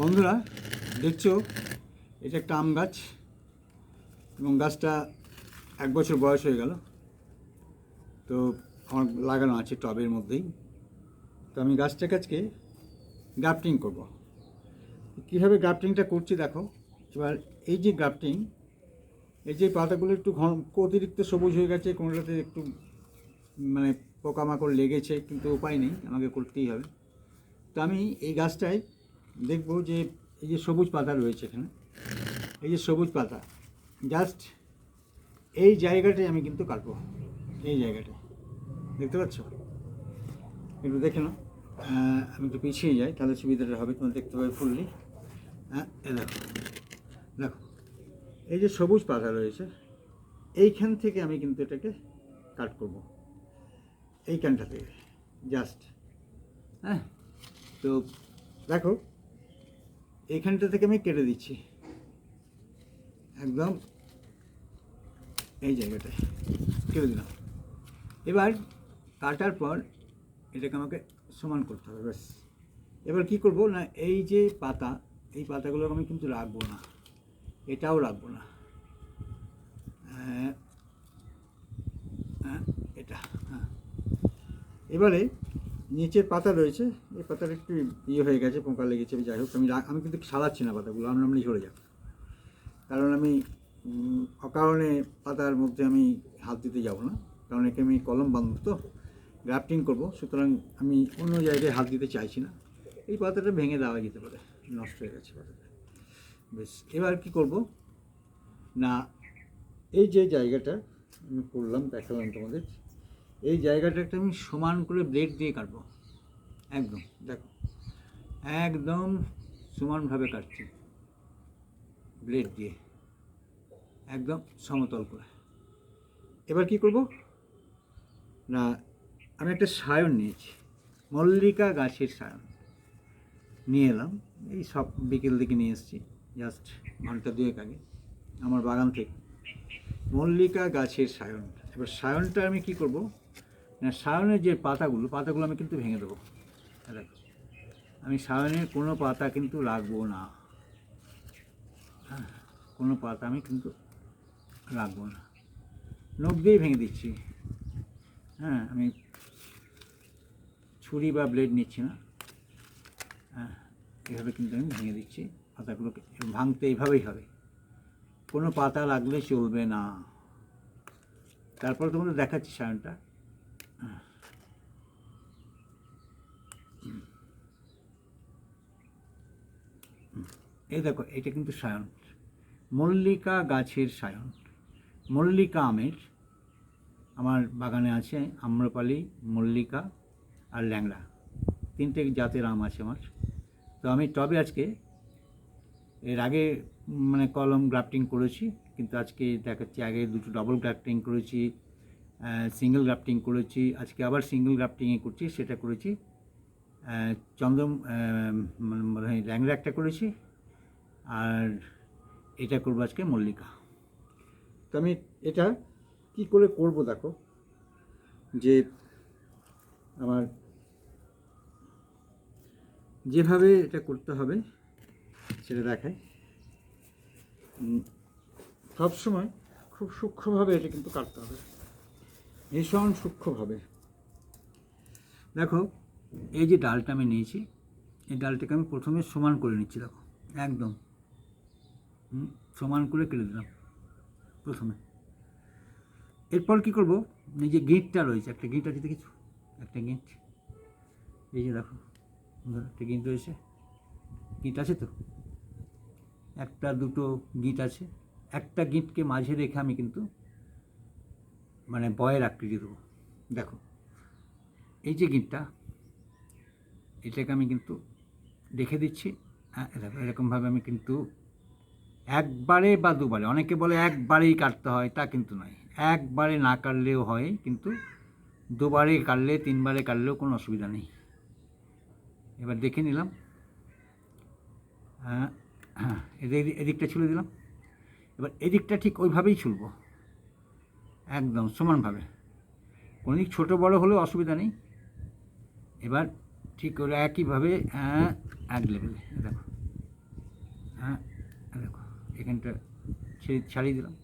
বন্ধুরা, দেখছ? এটা একটা আম গাছ, এবং গাছটা এক বছর বয়স হয়ে গেল। তো আমার লাগানো আছে টবের মধ্যেই। তো আমি গাছটাকে আজকে গ্রাফটিং করব। কীভাবে গ্রাফটিংটা করছি দেখো? এবার এই যে গ্রাফটিং এই যে পাতাগুলো একটু ঘন, অতিরিক্ত সবুজ হয়ে গেছে, কোনোটাতে একটু মানে পোকামাকড় লেগেছে, কিন্তু উপায় নেই, আমাকে করতেই হবে। তো আমি এই গাছটায় দেখব যে এই যে সবুজ পাতা রয়েছে এখানে, এই যে সবুজ পাতা জাস্ট এই জায়গাটায় আমি কিন্তু কাটবো, এই জায়গাটায় দেখতে পাচ্ছ? একটু দেখে নাও। আমি একটু পিছিয়ে যাই, তাহলে সুবিধাটা হবে তোমার দেখতে পাবে ফুললি হ্যাঁ দেখো দেখো, এই যে সবুজ পাতা রয়েছে, এইখান থেকে আমি কিন্তু এটাকে কাট করব, এইখানটা থেকে জাস্ট হ্যাঁ তো দেখো এইখানটা থেকে আমি কেটে দিচ্ছি। একদম এই জায়গাটায়। কেটে দিলাম। এবার কাটার পর এটাকে আমাকে সমান করতে হবে ব্যাস। এবার কি করব না এই যে পাতা এই পাতাগুলো আমি কিন্তু রাখব না। এটাও রাখব না। আহ, হ্যাঁ, এটা হ্যাঁ। এবারে নিচের পাতা রয়েছে, এই পাতাটা একটু ইয়ে হয়ে গেছে, পোকা লেগেছে, যাই হোক, আমি আমি কিন্তু সারাচ্ছি না পাতাগুলো আমরা ঝরে যাক কারণ আমি অকারণে পাতার মধ্যে আমি হাত দিতে যাব না, কারণ একে আমি কলম বাঁধব তো, গ্রাফটিং করব, সুতরাং আমি অন্য জায়গায় হাত দিতে চাইছি না। এই পাতাটা ভেঙে দেওয়া যেতে পারে, নষ্ট হয়ে গেছে পাতাটা। বেশ, এবার কি করব? না, এই যে জায়গাটা আমি করলাম, দেখালাম তোমাদের। এই জায়গাটাকে আমি সমান করে ব্লেড দিয়ে কাটবো। একদম, দেখো। একদম সমানভাবে কাটছি ব্লেড দিয়ে। একদম সমতল করে। এবার কি করব? না, আমি একটা সায়ন নিয়েছি। মল্লিকা গাছের সায়ন। নিয়ে এলাম। এই সব বিকেল দিকে নিয়ে এসেছি। জাস্ট ঘণ্টা দুয়েক আগে। আমার বাগান থেকে। মল্লিকা গাছের সায়ন। এবার সায়নটা আমি কি করব? সায়নের যে পাতাগুলো পাতাগুলো আমি কিন্তু ভেঙে দেবো। দেখো, আমি সায়নের কোনো পাতা কিন্তু রাখব না। হ্যাঁ কোনো পাতা আমি কিন্তু রাখব না। নখ দিয়েই ভেঙে দিচ্ছি। হ্যাঁ আমি ছুরি বা ব্লেড নিচ্ছি না। হ্যাঁ এভাবে কিন্তু আমি ভেঙে দিচ্ছি পাতাগুলোকে ভাঙতে এইভাবেই হবে। কোনো পাতা লাগলে চলবে না। তারপর তোমাদের দেখাচ্ছি সায়নটা। এই দেখো, এটা কিন্তু সায়ন। মল্লিকা গাছের সায়ন। মল্লিকা আমের, আমার বাগানে আছে আম্রপালি, মল্লিকা আর ল্যাংড়া। তিনটে জাতের আম আছে আমার। তো আমি টবে আজকে, এর আগে মানে কলম গ্রাফটিং করেছি, কিন্তু আজকে দেখাচ্ছি, আগে দুটো ডবল গ্রাফটিং করেছি সিঙ্গেল গ্রাফটিং করেছি, আজকে আবার সিঙ্গেল গ্রাফটিংয়ে করছি, সেটা করেছি। চন্দ্র মানে ল্যাংড়া একটা করেছি, আর এটা করব আজকে মল্লিকা। তো আমি এটা কি করে করব দেখো, যে আমার যেভাবে এটা করতে হবে, সেটা দেখায় সবসময় খুব সূক্ষ্মভাবে এটা কিন্তু কাটতে হবে। ভীষণ সূক্ষ্মভাবে। দেখো, এই যে ডালটা আমি নিয়েছি, এই ডালটাকে আমি প্রথমে সমান করে নিচ্ছি, দেখো, একদম। সমান করে কেটে দিলাম, প্রথমে। এরপর কি করব? এই যে গিঁটটা রয়েছে, একটা গিঁট আছে, দেখেছ? একটা গিঁট। এই যে দেখো একটা গিঁট রয়েছে। গিঁট আছে তো? একটা দুটো গিঁট আছে। একটা গিঁটকে মাঝে রেখে আমি কিন্তু মানে বয়ের আকৃতি দেবো। দেখো, এই যে গিঁটটা, এটাকে আমি কিন্তু রেখে দিচ্ছি। হ্যাঁ এরকমভাবে আমি কিন্তু একবারে বা দুবারে, অনেকে বলে একবারেই কাটতে হয়, তা কিন্তু নয়। একবারে না কাটলেও হয়, কিন্তু দুবারে কাটলে, তিনবারে কাটলেও কোনো অসুবিধা নেই। এবার দেখে নিলাম। হ্যাঁ এদিক, এদিকটা ছুলে দিলাম। এবার এদিকটা ঠিক ওইভাবেই ছুলবো। একদম, সমানভাবে। কোনো দিক ছোটো বড়ো হলেও অসুবিধা নেই। এবার ঠিক করে একইভাবে হ্যাঁ এক লেভেলে দেখো। হ্যাঁ দেখো, এখানটা ছেড়ে, ছাড়িয়ে দিলাম।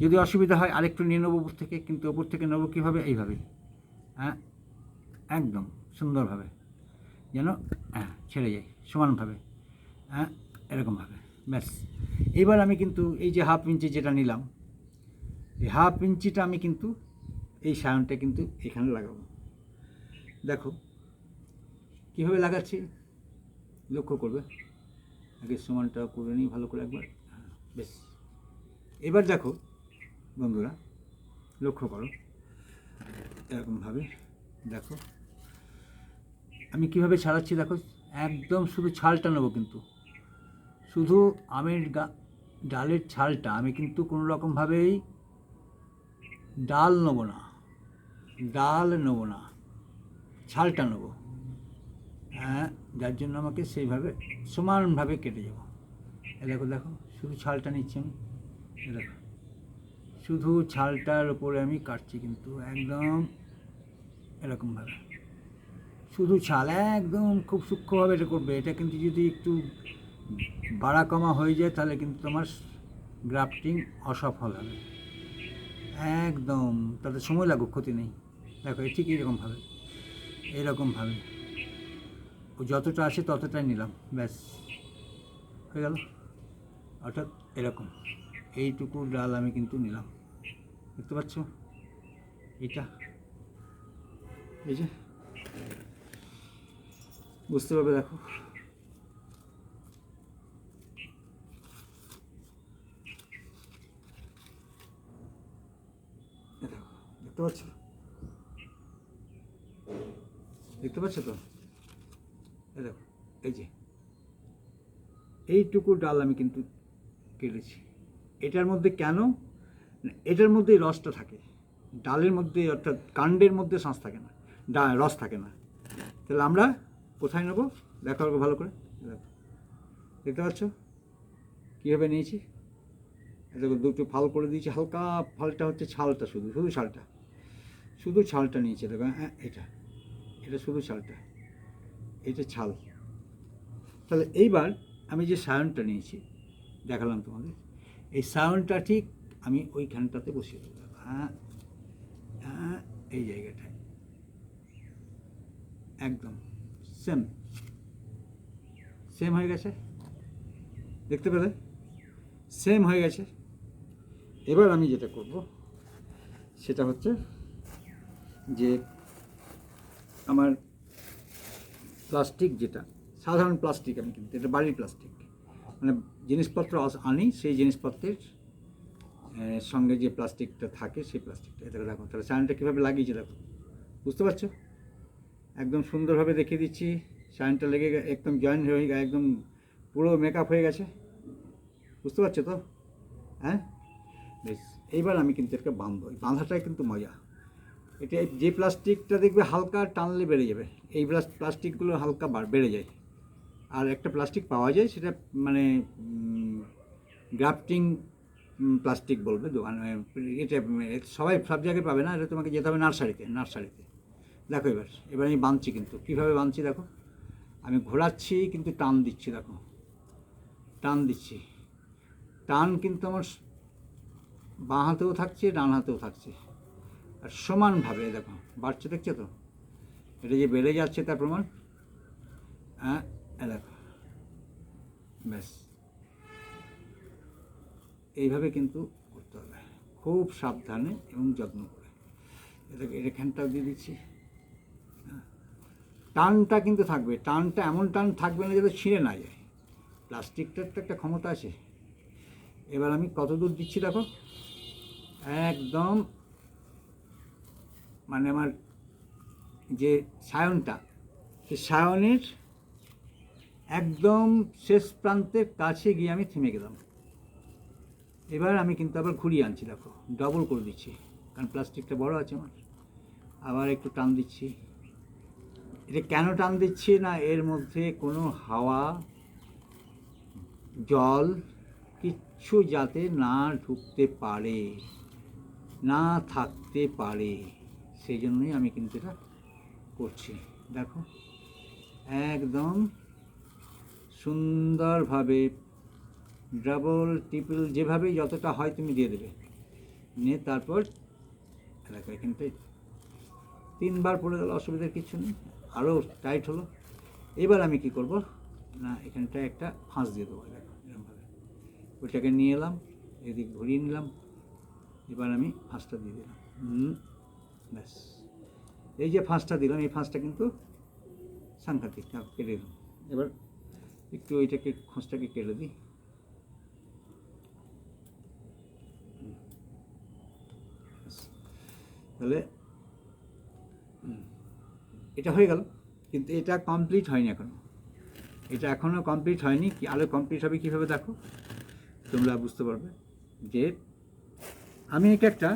যদি অসুবিধা হয়, আরেকটু নিয়ে নেব উপর থেকে, কিন্তু ওপর থেকে নেব কীভাবে? এইভাবে হ্যাঁ একদম, সুন্দরভাবে। যেন হ্যাঁ ছেড়ে যায়, সমানভাবে। হ্যাঁ এরকমভাবে, ব্যাস। এবার আমি কিন্তু এই যে হাফ ইঞ্চি যেটা নিলাম এই হাফ ইঞ্চিটা আমি কিন্তু এই সায়নটা কিন্তু এখানে লাগাবো। দেখো, কীভাবে লাগাচ্ছি? লক্ষ্য করবে। আগে সমানটা করে নিই ভালো করে একবার। বেশ। এবার দেখো, বন্ধুরা, লক্ষ্য করো। এরকমভাবে দেখো। আমি কীভাবে ছাড়াচ্ছি? দেখো, একদম শুধু ছালটা নেব কিন্তু। শুধু আমের গা, ডালের ছালটা আমি কিন্তু কোনো রকমভাবেই ডাল নেব না। ডাল নেব না। ছালটা নেব। হ্যাঁ যার জন্য আমাকে সেইভাবে সমানভাবে কেটে যাব এ দেখো দেখো, শুধু ছালটা নিচ্ছি আমি। এ দেখো, শুধু ছালটার উপরে আমি কাটছি কিন্তু একদম এরকমভাবে। শুধু ছাল, একদম খুব সূক্ষ্মভাবে এটা করবে। এটা কিন্তু যদি একটু বাড়া কমা হয়ে যায়, তাহলে কিন্তু তোমার গ্রাফটিং অসফল হবে। একদম, তাতে সময় লাগুক, ক্ষতি নেই। দেখো ঠিক এরকমভাবে এরকমভাবে ও যতটা আসে ততটাই নিলাম, ব্যাস। হয়ে গেল? অর্থাৎ এরকম। এইটুকু ডাল আমি কিন্তু নিলাম। দেখতে পাচ্ছ? এটা এই যে। বুঝতে পারবে, দেখো। দেখতে পাচ্ছ? দেখতে পাচ্ছ তো? দেখো, এই যে। এইটুকু ডাল আমি কিন্তু কেটেছি। এটার মধ্যে কেন? এটার মধ্যেই রসটা থাকে। ডালের মধ্যে, অর্থাৎ কাণ্ডের মধ্যে শ্বাস থাকে না। ডা, রস থাকে না। তাহলে আমরা কোথায় নেব? দেখা ভালো করে। দেখো। দেখতে পাচ্ছ? কীভাবে নিয়েছি? এ দেখো দুটো ফাল করে দিয়েছি, হালকা ফালটা হচ্ছে ছালটা শুধু শুধু ছালটা। শুধু ছালটা নিয়েছে দেখো হ্যাঁ এটা এটা শুধু ছালটা, এটা ছাল। তাহলে এইবার আমি যে সায়নটা নিয়েছি, দেখালাম তোমাদের, এই সায়নটা ঠিক আমি ওইখানটাতে বসিয়ে দেবো হ্যাঁ হ্যাঁ এই জায়গাটায়। একদম, সেম সেম হয়ে গেছে, দেখতে পেলে? সেম হয়ে গেছে। এবার আমি যেটা করব, সেটা হচ্ছে যে আমার প্লাস্টিক যেটা, সাধারণ প্লাস্টিক আমি কিন্তু, এটা বাড়ির প্লাস্টিক। মানে জিনিসপত্র আনি, সেই জিনিসপত্রের সঙ্গে যে প্লাস্টিকটা থাকে, সেই প্লাস্টিকটা এটা দেখো তাহলে সায়নটা কীভাবে লাগিয়েছে দেখো, বুঝতে পারছ? একদম সুন্দরভাবে দেখিয়ে দিচ্ছি সায়নটা লেগে একদম জয়েন হয়ে একদম পুরো মেকআপ হয়ে গেছে। বুঝতে পারছ তো? হ্যাঁ? এইবার আমি কিন্তু এটাকে বাঁধবো। এই বাঁধাটাই কিন্তু মজা। এটা যে প্লাস্টিকটা দেখবে হালকা টানলে বেড়ে যাবে। এই প্লাস- প্লাস্টিকগুলো হালকা বেড়ে যায়। আর একটা প্লাস্টিক পাওয়া যায়, সেটা মানে গ্রাফটিং প্লাস্টিক বলবে দোকান। এটা সবাই সব জায়গায় পাবে না, এটা তোমাকে যেতে হবে নার্সারিতে নার্সারিতে। দেখো এবার এবার আমি বাঁধছি কিন্তু। কীভাবে বাঁধছি দেখো? আমি ঘোরাচ্ছি, কিন্তু টান দিচ্ছি, দেখো। টান দিচ্ছি। টান কিন্তু আমার বাঁ হাতেও থাকছে, ডান হাতেও থাকছে। আর সমানভাবে দেখো, বাড়ছে, দেখছে তো? এটা যে বেড়ে যাচ্ছে তার প্রমাণ? হ্যাঁ দেখো। ব্যাস। এইভাবে কিন্তু করতে হবে। খুব সাবধানে এবং যত্ন করে। এটাকে এখানটাও দিয়ে দিচ্ছি। হ্যাঁ। টানটা কিন্তু থাকবে। টানটা এমন টান থাকবে না যাতে ছিঁড়ে না যায়। প্লাস্টিকটার তো একটা ক্ষমতা আছে। এবার আমি কত দূর দিচ্ছি, দেখো? একদম মানে আমার যে সায়নটা সে সায়নের একদম শেষ প্রান্তের কাছে গিয়ে আমি থেমে গেলাম। এবার আমি কিন্তু আবার ঘুরিয়ে আনছি, দেখো ডবল করে দিচ্ছি, কারণ প্লাস্টিকটা বড় আছে আমার। আবার একটু টান দিচ্ছি। এটা কেন টান দিচ্ছি না? এর মধ্যে কোনো হাওয়া, জল, কিচ্ছু যাতে না ঢুকতে পারে। না থাকতে পারে। সেই জন্যই আমি কিন্তু এটা করছি। দেখো, একদম সুন্দরভাবে ডাবল ট্রিপল যেভাবে যতটা হয় তুমি দিয়ে দেবে। নিয়ে তারপর দেখো এখানটায় তিনবার পড়ে গেলে, অসুবিধার কিছু নেই। আরও টাইট হলো। এবার আমি কি করব? না, এখানটায় একটা ফাঁস দিয়ে দেবো। দেখো, এরকমভাবে। ওইটাকে নিয়ে এলাম, এদিক ঘুরিয়ে নিলাম। এবার আমি ফাঁসটা দিয়ে দিলাম। ব্যাস। এই যে ফাঁসটা দিলাম, এই ফাঁসটা কিন্তু সাংঘাতিক কেটে দিলাম। এবার একটু ওইটাকে, খোঁজটাকে কেটে দিই। তাহলে এটা হয়ে গেল। কিন্তু এটা কমপ্লিট হয়নি এখনও। এটা এখনও কমপ্লিট হয়নি। কি আরও কমপ্লিট হবে কীভাবে দেখো, তোমরা বুঝতে পারবে। যে আমি এটা একটা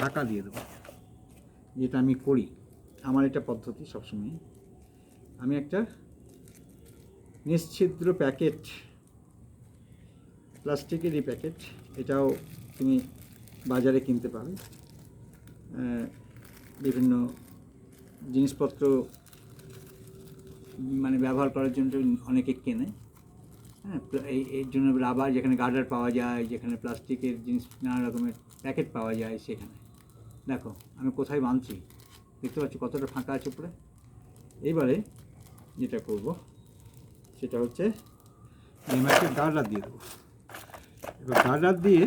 ঢাকা দিয়ে দেবো। যেটা আমি করি। আমার এটা পদ্ধতি সবসময়। আমি একটা নিশ্ছিদ্র প্যাকেট, প্লাস্টিকেরই প্যাকেট, এটাও তুমি বাজারে কিনতে পাবে বিভিন্ন জিনিসপত্র মানে ব্যবহার করার জন্য অনেকে কেনে। হ্যাঁ এই, এর জন্য রাবার যেখানে গার্ডার পাওয়া যায়, যেখানে প্লাস্টিকের জিনিস নানা রকমের প্যাকেট পাওয়া যায় সেখানে। দেখো, আমি কোথায় বাঁধছি? দেখতে পাচ্ছি কতটা ফাঁকা আছে উপরে। এইবারে যেটা করব, সেটা হচ্ছে একটা গার্ডার দিয়ে দেবো। এবার গার্ডার দিয়ে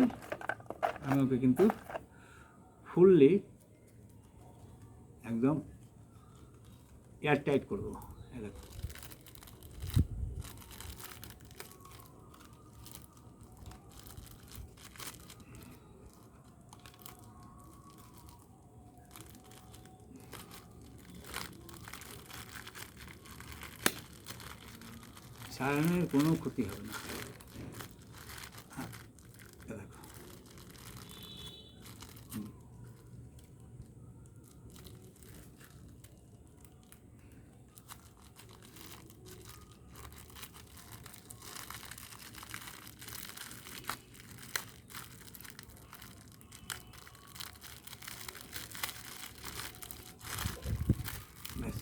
আমি ওকে কিন্তু ফুললি একদম এয়ার টাইট করব। এই দেখো কোনো ক্ষতি হবে না হ্যাঁ, এই দেখো হুম। ব্যাস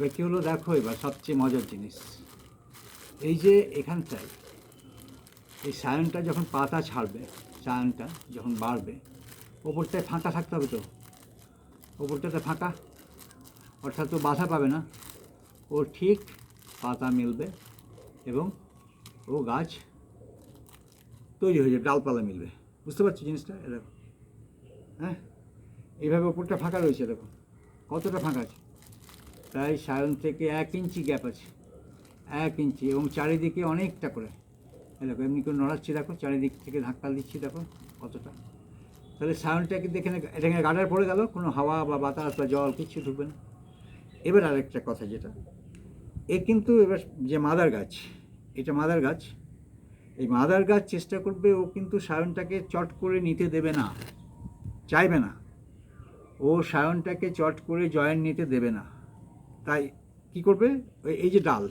এবার কী হলো, দেখো এবার সবচেয়ে মজার জিনিস। এই যে এখানটায়, এই সায়নটা যখন পাতা ছাড়বে, সায়নটা যখন বাড়বে, ওপরটায় ফাঁকা থাকতে হবে তো? ওপরটাতে ফাঁকা? অর্থাৎ ও বাধা পাবে না। ও ঠিক পাতা মিলবে এবং ও গাছ তৈরি হয়ে যাবে, ডালপালা মিলবে। বুঝতে পারছি জিনিসটা? এরকম হ্যাঁ? এইভাবে ওপরটা ফাঁকা রয়েছে, দেখো। কতটা ফাঁকা আছে? প্রায় সায়ন থেকে এক ইঞ্চি গ্যাপ আছে। এক ইঞ্চি এবং চারিদিকে অনেকটা করে। দেখো, এমনি করে নড়াচ্ছি, দেখো, চারিদিক থেকে ধাক্কা দিচ্ছি, দেখো, কতটা। তাহলে সায়নটাকে দেখে এখানে গাডার পড়ে গেল, কোনো হাওয়া বা বাতাস বা জল, কিচ্ছু ঢুকবে না। এবার আরেকটা কথা যেটা, এ কিন্তু এবার যে মাদার গাছ, এটা মাদার গাছ, এই মাদার গাছ চেষ্টা করবে, ও কিন্তু সায়নটাকে চট করে নিতে দেবে না, চাইবে না। ও সায়নটাকে চট করে জয়েন নিতে দেবে না। তাই কি করবে? ওই- এই যে ডাল,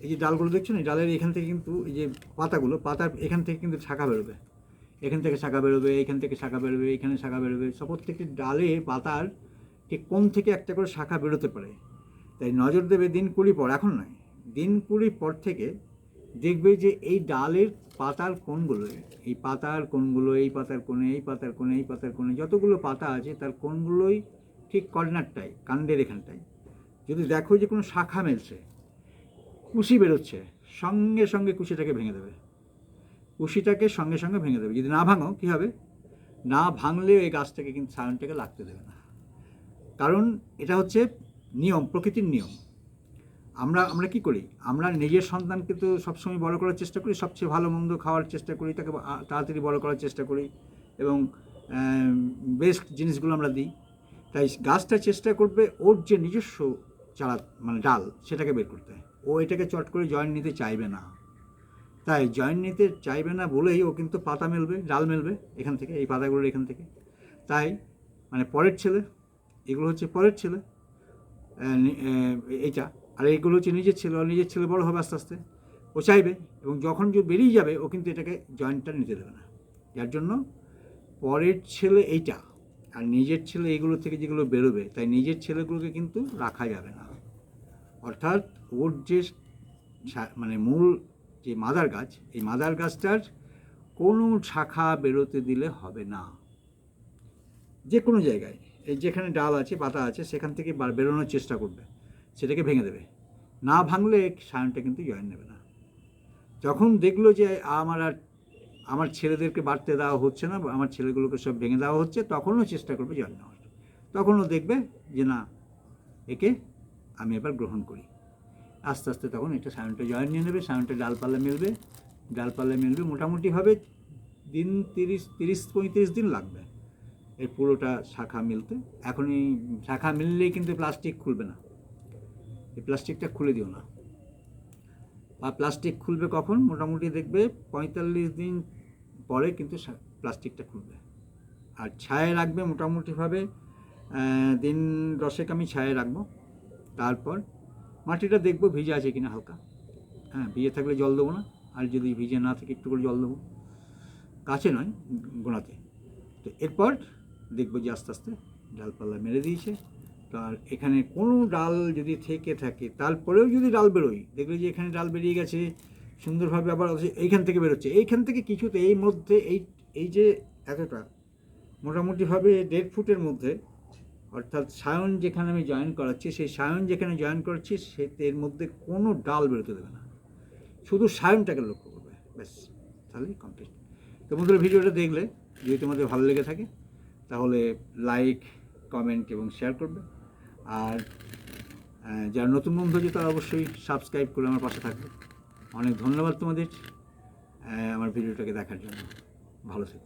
এই যে ডালগুলো দেখছ না এই ডালের এখান থেকে কিন্তু এই যে পাতাগুলো, পাতার এখান থেকে কিন্তু শাখা বেরোবে। এখান থেকে শাখা বেরোবে, এখান থেকে শাখা বেরোবে, এখানে শাখা বেরোবে। সব প্রত্যেকটি ডালে পাতার ঠিক কোন থেকে একটা করে শাখা বেরোতে পারে। তাই নজর দেবে দিন কুড়ি পর, এখন নয়, দিন কুড়ি পর থেকে দেখবে যে এই ডালের পাতার কোণগুলো, এই পাতার কোনগুলো এই পাতার কোণে, এই পাতার কোণে, এই পাতার কোণে যতগুলো পাতা আছে তার কোনগুলোই ঠিক কর্নারটায়, কাণ্ডের এখানটায়। যদি দেখো যে কোনো শাখা মেলছে, কুশি বেরোচ্ছে, সঙ্গে সঙ্গে কুশিটাকে ভেঙে দেবে। কুশিটাকে সঙ্গে সঙ্গে ভেঙে দেবে। যদি না ভাঙো, কী হবে? না ভাঙলে এই গাছটাকে কিন্তু সায়নটাকে লাগতে দেবে না। কারণ এটা হচ্ছে নিয়ম, প্রকৃতির নিয়ম। আমরা আমরা কি করি? আমরা নিজের সন্তানকে তো সবসময় বড় করার চেষ্টা করি, সবচেয়ে ভালো মন্দ খাওয়ার চেষ্টা করি, তাকে তাড়াতাড়ি বড় করার চেষ্টা করি এবং বেস্ট জিনিসগুলো আমরা দিই। তাই গাছটা চেষ্টা করবে ওর যে নিজস্ব চারা মানে ডাল, সেটাকে বের করতে হয়। ও এটাকে চট করে জয়েন নিতে চাইবে না। তাই জয়েন নিতে চাইবে না বলেই ও কিন্তু পাতা মেলবে, ডাল মেলবে এখান থেকে, এই পাতাগুলোর এখান থেকে। তাই মানে পরের ছেলে, এগুলো হচ্ছে পরের ছেলে এইটা। আর এইগুলো হচ্ছে নিজের ছেলে, আর নিজের ছেলে বড় হবে আস্তে আস্তে। ও চাইবে, এবং যখন যে বেরিয়ে যাবে, ও কিন্তু এটাকে জয়েন্টটা নিতে দেবে না। যার জন্য পরের ছেলে এইটা। আর নিজের ছেলে এইগুলো থেকে যেগুলো বেরোবে, তাই নিজের ছেলেগুলোকে কিন্তু রাখা যাবে না। অর্থাৎ ওর যে মানে মূল যে মাদার গাছ, এই মাদার গাছটার কোনো শাখা বেরোতে দিলে হবে না। যে কোনো জায়গায়, এই যেখানে ডাল আছে, পাতা আছে, সেখান থেকে বেরোনোর চেষ্টা করবে, সেটাকে ভেঙে দেবে। না ভাঙলে সায়নটা কিন্তু জয়েন নেবে না। যখন দেখল যে আমার আর আমার ছেলেদেরকে বাড়তে দেওয়া হচ্ছে না, আমার ছেলেগুলোকে সব ভেঙে দেওয়া হচ্ছে, তখনও চেষ্টা করবে জয়েন নেওয়ার তখনও দেখবে যে না, একে আমি এবার গ্রহণ করি। আস্তে আস্তে তখন এটা সায়নটা জয়েন নিয়ে নেবে, সায়নটা ডালপালা মিলবে ডালপালা মিলবে মোটামুটিভাবে দিন তিরিশ তিরিশ, পঁয়ত্রিশ দিন লাগবে এই পুরোটা শাখা মিলতে। এখনই শাখা মিললেই কিন্তু প্লাস্টিক খুলবে না। এই প্লাস্টিকটা খুলে দিও না। আর প্লাস্টিক খুলবে কখন? মোটামুটি দেখবে পঁয়তাল্লিশ দিন পরে কিন্তু প্লাস্টিকটা খুলবে। আর ছায়ে রাখবে মোটামুটিভাবে দিন দশেক আমি ছায়ে রাখব। তারপর মাটিটা দেখব ভিজে আছে কিনা হালকা। হ্যাঁ ভিজে থাকলে জল দেবো না। আর যদি ভিজে না থাকে একটু করে জল দেবো। কাছে নয় গোড়াতে তো এরপর দেখব যে আস্তে আস্তে ডালপাল্লা মেরে দিয়েছে। আর এখানে কোনো ডাল যদি থেকে থাকে, তারপরেও যদি ডাল বেরোয় দেখবে যে এখানে ডাল বেরিয়ে গেছে, সুন্দরভাবে আবার এইখান থেকে বেরোচ্ছে। এইখান থেকে কিছুতে এই মধ্যে এই এই যে এতটা, মোটামুটিভাবে দেড় ফুটের মধ্যে, অর্থাৎ সায়ন যেখানে আমি জয়েন করাচ্ছি, সেই সায়ন যেখানে জয়েন করাচ্ছি, সে, এর মধ্যে কোনো ডাল বেরোতে দেবে না। শুধু সায়নটাকে লক্ষ্য করবে, ব্যাস তাহলেই কমপ্লিট তো বন্ধুরা, ভিডিওটা দেখলে, যদি তোমাদের ভালো লেগে থাকে, তাহলে লাইক কমেন্ট এবং শেয়ার করবে। আর যারা নতুন বন্ধু হয়েছে তারা অবশ্যই সাবস্ক্রাইব করে আমার পাশে থাকবে। অনেক ধন্যবাদ তোমাদের আমার ভিডিওটাকে দেখার জন্য। ভালো থেকো।